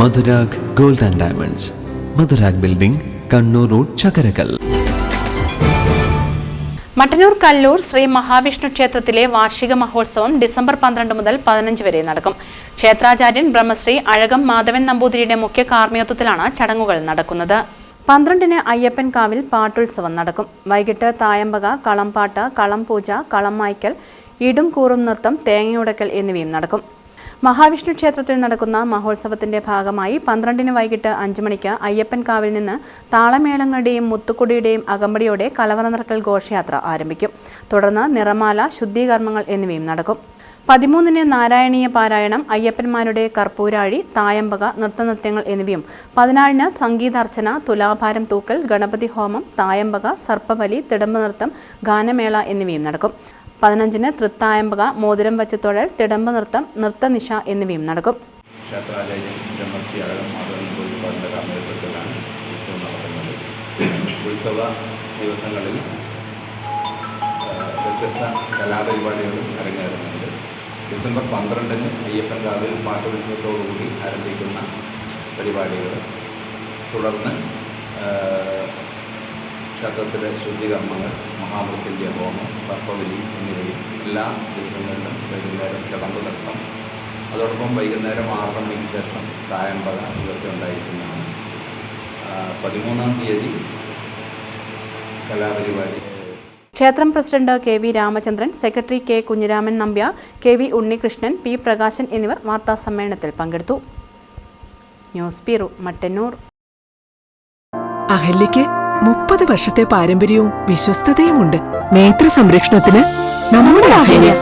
Madhurag gold and diamonds. Madhurag building Kannur road Chakkarakkal. Mattannur Kallur Sree Mahavishnu ക്ഷേത്രത്തിലെ വാർഷിക മഹോത്സവം December പന്ത്രണ്ട് മുതൽ പതിനഞ്ച് വരെ നടക്കും. ക്ഷേത്രാചാര്യൻ ബ്രഹ്മശ്രീ അഴകം മാധവൻ നമ്പൂതിരിയുടെ മുഖ്യ കാർമ്മികത്വത്തിലാണ് ചടങ്ങുകൾ നടക്കുന്നത്. പന്ത്രണ്ടിന് അയ്യപ്പൻ കാവിൽ പാട്ടുത്സവം നടക്കും. വൈകിട്ട് തായമ്പക കളംപാട്ട് കളംപൂജ കളം മായ്ക്കൽ ഇടും കൂറും നൃത്തം തേങ്ങയുടക്കൽ എന്നിവയും നടക്കും. മഹാവിഷ്ണു ക്ഷേത്രത്തിൽ നടക്കുന്ന മഹോത്സവത്തിന്റെ ഭാഗമായി പന്ത്രണ്ടിന് വൈകിട്ട് അഞ്ചു മണിക്ക് അയ്യപ്പൻ കാവിൽ നിന്ന് താളമേളങ്ങളുടെയും മുത്തുക്കുടിയുടെയും അകമ്പടിയോടെ കലവറ നിറക്കൽ ഘോഷയാത്ര ആരംഭിക്കും. തുടർന്ന് നിറമാല ശുദ്ധീകർമ്മങ്ങൾ എന്നിവയും നടക്കും. പതിമൂന്നിന് നാരായണീയ പാരായണം അയ്യപ്പന്മാരുടെ കർപ്പൂരാഴി തായമ്പക നൃത്തനൃത്യങ്ങൾ എന്നിവയും. പതിനാലിന് സംഗീതാർച്ചന തുലാഭാരം തൂക്കൽ ഗണപതി ഹോമം തായമ്പക സർപ്പബലി തിടമ്പ് നൃത്തം ഗാനമേള എന്നിവയും നടക്കും. പതിനഞ്ചിന് തൃത്തായമ്പക മോതിരം വച്ചത്തൊഴൽ തൊഴൽ തിടമ്പ് നൃത്തം നൃത്തനിശ എന്നിവയും നടക്കും. ഉത്സവം ദിവസങ്ങളിൽ വ്യത്യസ്ത കലാപരിപാടികളും അരങ്ങേറുന്നുണ്ട്. ഡിസംബർ പന്ത്രണ്ടിന് അയ്യപ്പൻ കാവിൽ പാട്ടുത്സവത്തോടുകൂടി ആരംഭിക്കുന്ന പരിപാടികൾ. തുടർന്ന് ക്ഷേത്രത്തിലെ ശുദ്ധികർമ്മങ്ങൾ മഹാമൃത്യുഞ്ജയ ഹോമം സർപ്പബലി എന്നിവയും എല്ലാ ദിവസങ്ങളിലും വൈകുന്നേരം കിടമ്പ് നൃത്തം അതോടൊപ്പം വൈകുന്നേരം ആറര മണിക്ക് ശേഷം തായമ്പക ഇതൊക്കെ ഉണ്ടായിരിക്കുന്നതാണ്. പതിമൂന്നാം തീയതി കലാപരിപാടി. ക്ഷേത്രം president K V Ramachandran secretary K Kunhiraman Nambiar K V Unnikrishnan P Prakashan എന്നിവർ വാർത്താസമ്മേളനത്തിൽ പങ്കെടുത്തു. News bureau Mattannur. അഹല്യയ്ക്ക് മുപ്പത് വർഷത്തെ പാരമ്പര്യവും വിശ്വസ്തതയുമുണ്ട്. നേത്ര സംരക്ഷണത്തിന് നമ്മുടെ അഹല്യ